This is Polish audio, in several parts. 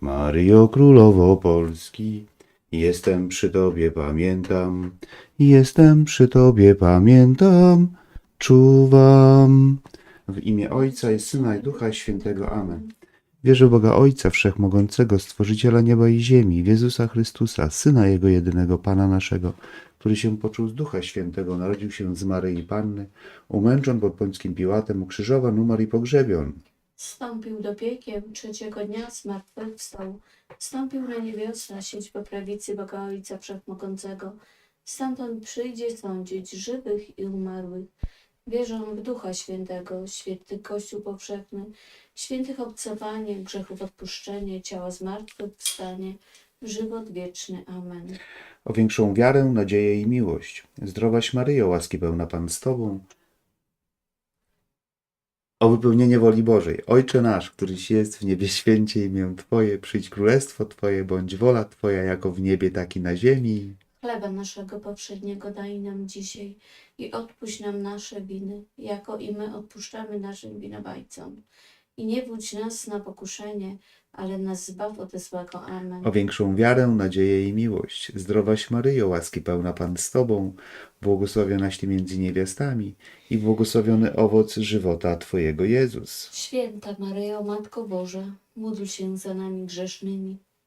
Maryjo Królowo Polski, jestem przy Tobie, pamiętam, jestem przy Tobie, pamiętam, czuwam. W imię Ojca i Syna i Ducha Świętego. Amen. Wierzę w Boga Ojca Wszechmogącego, Stworzyciela nieba i ziemi, w Jezusa Chrystusa, Syna Jego jedynego, Pana naszego, który się począł z Ducha Świętego, narodził się z Maryi Panny, umęczon pod Pońskim Piłatem, ukrzyżowan, umarł i pogrzebion. Wstąpił do piekieł, trzeciego dnia zmartwychwstał. Wstąpił na niebiosa, siedź po prawicy Boga Ojca Wszechmogącego. Stamtąd przyjdzie sądzić żywych i umarłych. Wierzę w Ducha Świętego, święty Kościół powszechny, świętych obcowanie, grzechów odpuszczenie, ciała zmartwychwstanie, żywot wieczny. Amen. o większą wiarę, nadzieję i miłość. Zdrowaś Maryjo, łaski pełna Pan z Tobą. O wypełnienie woli Bożej. Ojcze nasz, któryś jest w niebie, święcie imię Twoje, przyjdź królestwo Twoje, bądź wola Twoja, jako w niebie, tak i na ziemi. Chleba naszego powszedniego daj nam dzisiaj i odpuść nam nasze winy, jako i my odpuszczamy naszym winowajcom. I nie wódź nas na pokuszenie, ale nas zbaw ode złego. Amen. O większą wiarę, nadzieję i miłość. Zdrowaś Maryjo, łaski pełna Pan z Tobą, błogosławionaś Ty między niewiastami i błogosławiony owoc żywota Twojego Jezus. Święta Maryjo, Matko Boża, módl się za nami grzesznymi,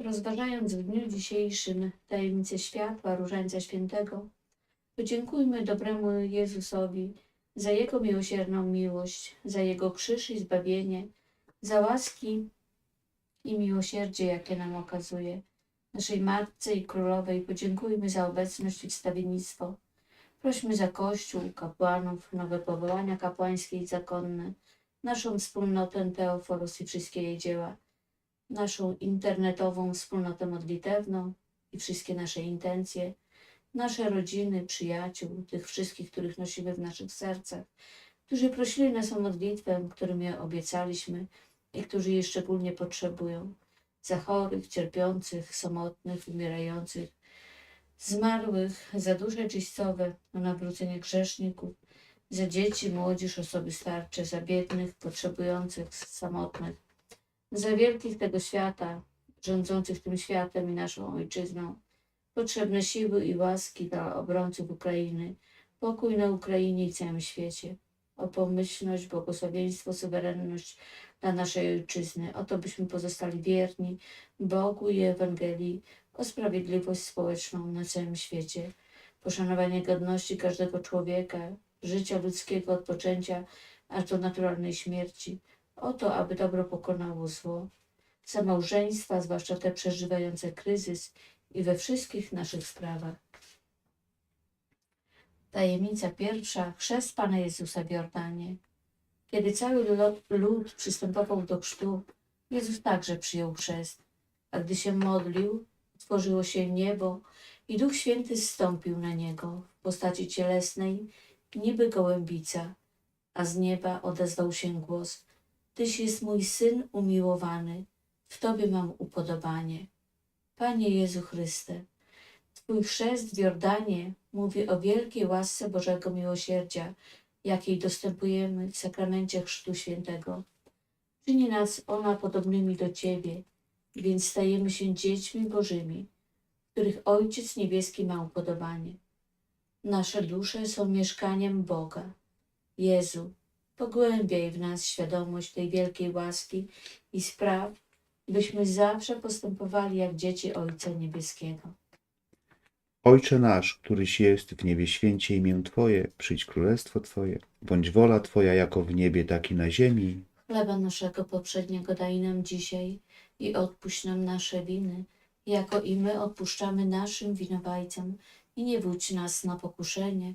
Rozważając w dniu dzisiejszym tajemnicę światła Różańca Świętego, podziękujmy dobremu Jezusowi za Jego miłosierną miłość, za Jego krzyż i zbawienie, za łaski i miłosierdzie, jakie nam okazuje. Naszej Matce i Królowej podziękujmy za obecność i wstawiennictwo. Prośmy za Kościół, kapłanów, nowe powołania kapłańskie i zakonne, naszą wspólnotę Teoforos i wszystkie jej dzieła, naszą internetową wspólnotę modlitewną i wszystkie nasze intencje, nasze rodziny, przyjaciół, tych wszystkich, których nosimy w naszych sercach, którzy prosili nas o modlitwę, którym je obiecaliśmy i którzy jej szczególnie potrzebują, za chorych, cierpiących, samotnych, umierających, zmarłych, za dusze czyścowe, o nawrócenie grzeszników, za dzieci, młodzież, osoby starcze, za biednych, potrzebujących, samotnych, za wielkich tego świata, rządzących tym światem i naszą ojczyzną, potrzebne siły i łaski dla obrońców Ukrainy, pokój na Ukrainie i całym świecie, o pomyślność, błogosławieństwo, suwerenność dla naszej ojczyzny, o to byśmy pozostali wierni Bogu i Ewangelii, o sprawiedliwość społeczną na całym świecie, poszanowanie godności każdego człowieka, życia ludzkiego od poczęcia aż do naturalnej śmierci, o to, aby dobro pokonało zło, za małżeństwa, zwłaszcza te przeżywające kryzys i we wszystkich naszych sprawach. Tajemnica pierwsza, chrzest Pana Jezusa w Jordanie. Kiedy cały lud przystępował do chrztu, Jezus także przyjął chrzest, a gdy się modlił, otworzyło się niebo i Duch Święty zstąpił na niego w postaci cielesnej, niby gołębica, a z nieba odezwał się głos: Tyś jest mój syn umiłowany, w Tobie mam upodobanie. Panie Jezu Chryste, Twój chrzest w Jordanie mówi o wielkiej łasce Bożego Miłosierdzia, jakiej dostępujemy w sakramencie Chrztu Świętego. Czyni nas ona podobnymi do Ciebie, więc stajemy się dziećmi Bożymi, których Ojciec Niebieski ma upodobanie. Nasze dusze są mieszkaniem Boga. Jezu, pogłębiaj w nas świadomość tej wielkiej łaski i spraw, byśmy zawsze postępowali jak dzieci Ojca Niebieskiego. Ojcze nasz, któryś jest w niebie, święcie imię Twoje, przyjdź królestwo Twoje, bądź wola Twoja jako w niebie, tak i na ziemi. Chleba naszego poprzedniego daj nam dzisiaj i odpuść nam nasze winy, jako i my odpuszczamy naszym winowajcom. I nie wódź nas na pokuszenie,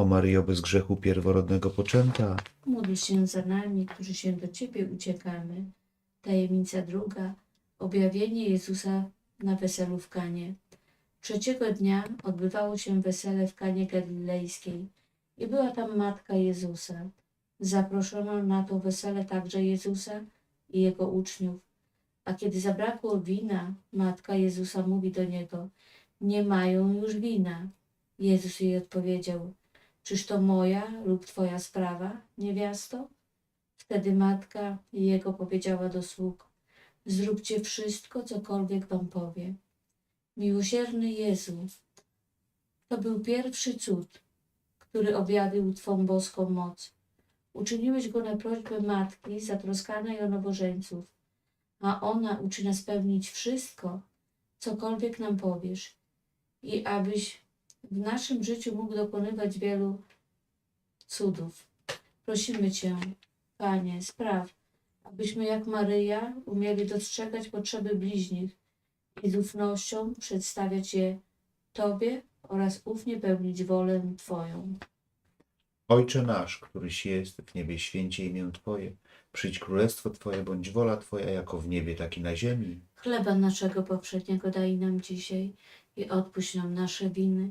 O Maryjo bez grzechu pierworodnego poczęta, Módl się za nami, którzy się do Ciebie uciekamy. Tajemnica druga. Objawienie Jezusa na weselu w Kanie. Trzeciego dnia odbywało się wesele w Kanie Galilejskiej i była tam matka Jezusa. Zaproszono na to wesele także Jezusa i jego uczniów. A kiedy zabrakło wina, matka Jezusa mówi do niego: Nie mają już wina. Jezus jej odpowiedział: Czyż to moja lub twoja sprawa, niewiasto? Wtedy matka jego powiedziała do sług: Zróbcie wszystko, cokolwiek wam powie. Miłosierny Jezu, to był pierwszy cud, który objawił Twą boską moc. Uczyniłeś go na prośbę matki zatroskanej o nowożeńców, a ona uczy nas pełnić wszystko, cokolwiek nam powiesz, i abyś w naszym życiu mógł dokonywać wielu cudów. Prosimy Cię, Panie, spraw, abyśmy jak Maryja umieli dostrzegać potrzeby bliźnich i z ufnością przedstawiać je Tobie oraz ufnie pełnić wolę Twoją. Ojcze nasz, któryś jest w niebie, święcie imię Twoje, przyjdź królestwo Twoje, bądź wola Twoja jako w niebie, tak i na ziemi. Chleba naszego powszedniego daj nam dzisiaj i odpuść nam nasze winy,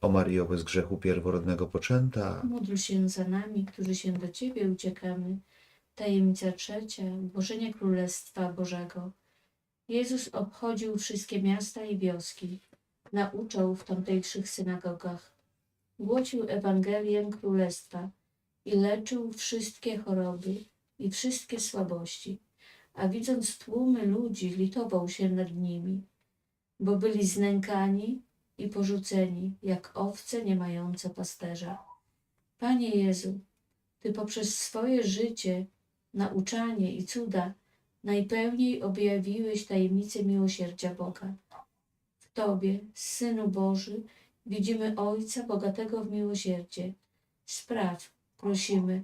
O Maryjo bez grzechu pierworodnego poczęta, Módl się za nami, którzy się do Ciebie uciekamy. Tajemnica trzecia, Bożenie Królestwa Bożego. Jezus obchodził wszystkie miasta i wioski. Nauczał w tamtejszych synagogach. Głosił Ewangelię Królestwa i leczył wszystkie choroby i wszystkie słabości. A widząc tłumy ludzi, litował się nad nimi, bo byli znękani i porzuceni, jak owce nie mające pasterza. Panie Jezu, Ty poprzez swoje życie, nauczanie i cuda najpełniej objawiłeś tajemnicę miłosierdzia Boga. W Tobie, Synu Boży, widzimy Ojca bogatego w miłosierdzie. Spraw, prosimy,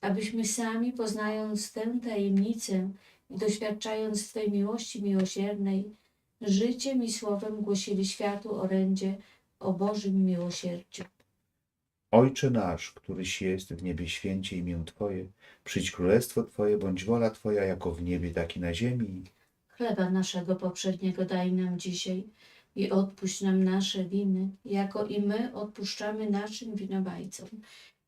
abyśmy sami poznając tę tajemnicę i doświadczając Twej miłości miłosiernej, życiem i słowem głosili światu orędzie o Bożym miłosierdziu. Ojcze nasz, któryś jest w niebie święcie imię Twoje, przyjdź królestwo Twoje, bądź wola Twoja jako w niebie, tak i na ziemi. Chleba naszego poprzedniego daj nam dzisiaj i odpuść nam nasze winy, jako i my odpuszczamy naszym winowajcom.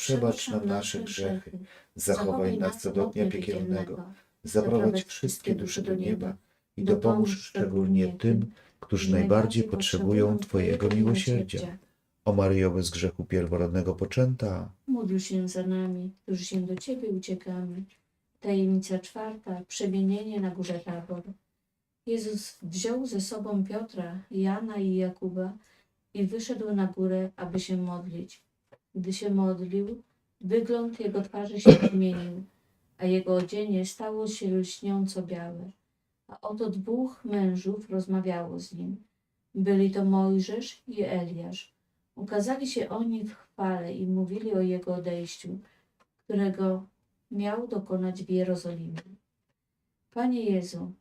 przebacz nam nasze grzechy, zachowaj nas od ognia piekielnego, zaprowadź wszystkie dusze do nieba i dopomóż szczególnie tym, którzy najbardziej potrzebują Twojego miłosierdzia. O Maryjo bez grzechu pierworodnego poczęta, Módl się za nami, którzy się do Ciebie uciekamy. Tajemnica czwarta, przemienienie na górze Tabor. Jezus wziął ze sobą Piotra, Jana i Jakuba i wyszedł na górę, aby się modlić. Gdy się modlił, wygląd jego twarzy się zmienił, a jego odzienie stało się lśniąco białe. A oto dwóch mężów rozmawiało z nim. Byli to Mojżesz i Eliasz. Ukazali się oni w chwale i mówili o jego odejściu, którego miał dokonać w Jerozolimie. Panie Jezu,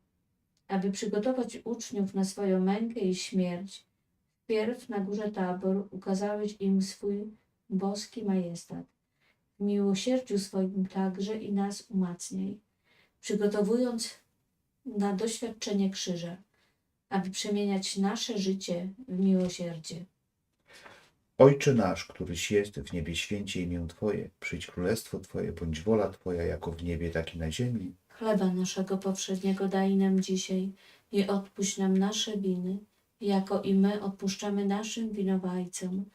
aby przygotować uczniów na swoją mękę i śmierć, wpierw na górze Tabor ukazałeś im swój boski majestat. W miłosierdziu swoim także i nas umacniaj, przygotowując na doświadczenie krzyża, aby przemieniać nasze życie w miłosierdzie. Ojcze nasz, któryś jest w niebie, święcie imię Twoje, przyjdź królestwo Twoje, bądź wola Twoja, jako w niebie, tak i na ziemi. Chleba naszego powszedniego daj nam dzisiaj i odpuść nam nasze winy, jako i my odpuszczamy naszym winowajcom.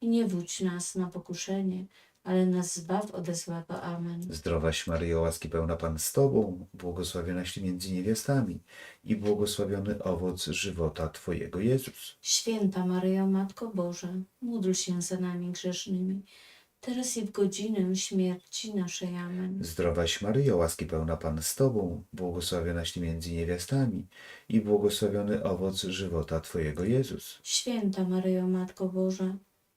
I nie wódź nas na pokuszenie, ale nas zbaw ode złego. Amen. Zdrowaś Maryjo, łaski pełna Pan z Tobą, błogosławionaś Ty między niewiastami i błogosławiony owoc żywota Twojego Jezus. Święta Maryjo, Matko Boża, módl się za nami grzesznymi, teraz i w godzinę śmierci naszej. Amen. Zdrowaś Maryjo, łaski pełna Pan z Tobą, błogosławionaś Ty między niewiastami i błogosławiony owoc żywota Twojego Jezus. Święta Maryjo, Matko Boża,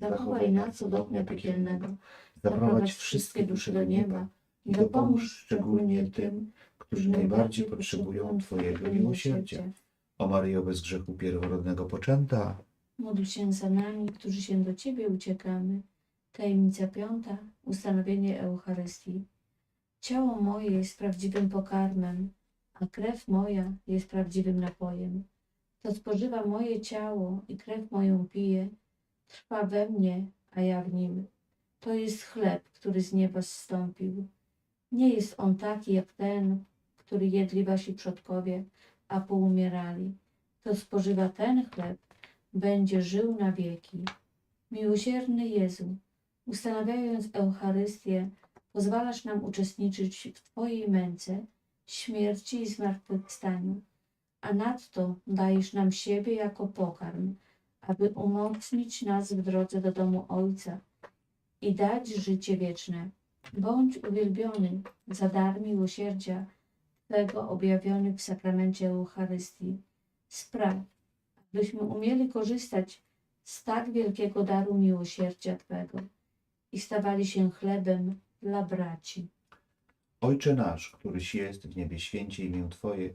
Zachowaj nas od ognia piekielnego. Zaprowadź wszystkie dusze do nieba i dopomóż szczególnie tym, którzy najbardziej potrzebują Twojego miłosierdzia. O Maryjo bez grzechu pierworodnego poczęta, Módl się za nami, którzy się do Ciebie uciekamy. Tajemnica piąta. Ustanowienie Eucharystii. Ciało moje jest prawdziwym pokarmem, a krew moja jest prawdziwym napojem. To spożywa moje ciało i krew moją pije, trwa we mnie, a ja w nim. To jest chleb, który z nieba zstąpił. Nie jest on taki jak ten, który jedli wasi przodkowie, a poumierali. To spożywa ten chleb, będzie żył na wieki. Miłosierny Jezu, ustanawiając Eucharystię, pozwalasz nam uczestniczyć w Twojej męce, śmierci i zmartwychwstaniu, a nadto dajesz nam siebie jako pokarm, aby umocnić nas w drodze do domu Ojca i dać życie wieczne. Bądź uwielbiony za dar miłosierdzia Twego objawiony w sakramencie Eucharystii. Spraw, byśmy umieli korzystać z tak wielkiego daru miłosierdzia Twego i stawali się chlebem dla braci. Ojcze nasz, któryś jest w niebie, święcie imię Twoje,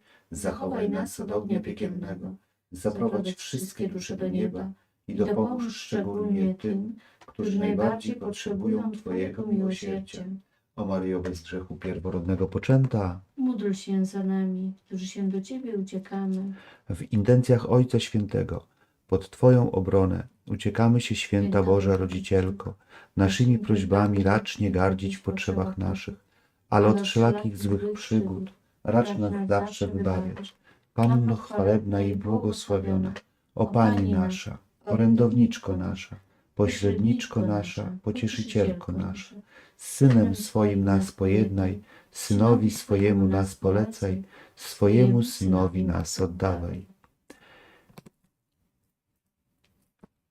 zachowaj nas od ognia piekielnego, zaprowadź wszystkie dusze do nieba i dopomóż szczególnie tym, którzy najbardziej potrzebują Twojego miłosierdzia. O Maryjo bez grzechu pierworodnego poczęta, Módl się za nami, którzy się do Ciebie uciekamy. w intencjach Ojca Świętego, pod Twoją obronę uciekamy się Święta Boża Rodzicielko, naszymi prośbami racz nie gardzić w potrzebach naszych, ale od wszelakich złych przygód racz nas zawsze wybawiać. Panno chwalebna i błogosławiona, o Pani nasza, orędowniczko nasza, pośredniczko nasza, pocieszycielko nasza, z Synem swoim nas pojednaj, Synowi swojemu nas polecaj, swojemu Synowi nas oddawaj.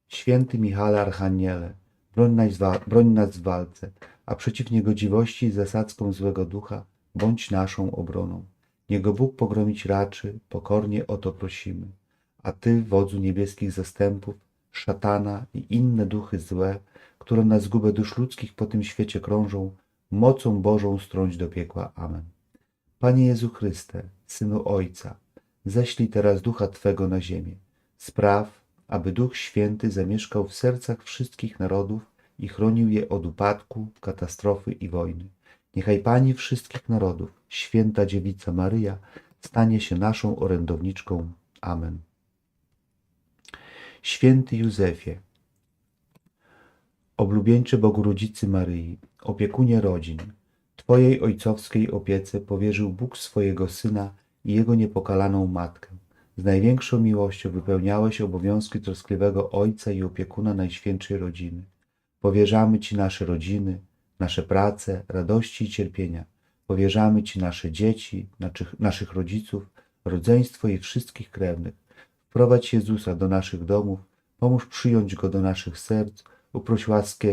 Święty Michale Archaniele, broń nas, wa- broń nas w walce, a przeciw niegodziwości i zasadzkom złego ducha bądź naszą obroną. Niego Bóg pogromić raczy, pokornie o to prosimy. A Ty, wodzu niebieskich zastępów, szatana i inne duchy złe, które na zgubę dusz ludzkich po tym świecie krążą, mocą Bożą strąć do piekła. Amen. Panie Jezu Chryste, Synu Ojca, ześlij teraz Ducha Twego na ziemię. Spraw, aby Duch Święty zamieszkał w sercach wszystkich narodów i chronił je od upadku, katastrofy i wojny. Niechaj Pani wszystkich narodów, Święta Dziewica Maryja, stanie się naszą orędowniczką. Amen. Święty Józefie, oblubieńcze Bogu Rodzicy Maryi, opiekunie rodzin, Twojej ojcowskiej opiece powierzył Bóg swojego Syna i Jego niepokalaną Matkę. Z największą miłością wypełniałeś obowiązki troskliwego Ojca i opiekuna Najświętszej Rodziny. Powierzamy Ci nasze rodziny, nasze prace, radości i cierpienia. Powierzamy Ci nasze dzieci, naszych, naszych rodziców, rodzeństwo i wszystkich krewnych. Wprowadź Jezusa do naszych domów, pomóż przyjąć Go do naszych serc, uproś łaskę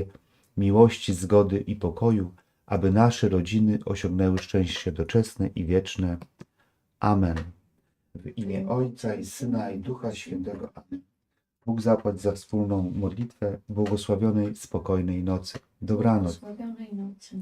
miłości, zgody i pokoju, aby nasze rodziny osiągnęły szczęście doczesne i wieczne. Amen. W imię Ojca i Syna i Ducha Świętego. Amen. Bóg zapłać za wspólną modlitwę błogosławionej, spokojnej nocy. Dobranoc. Błogosławionej nocy.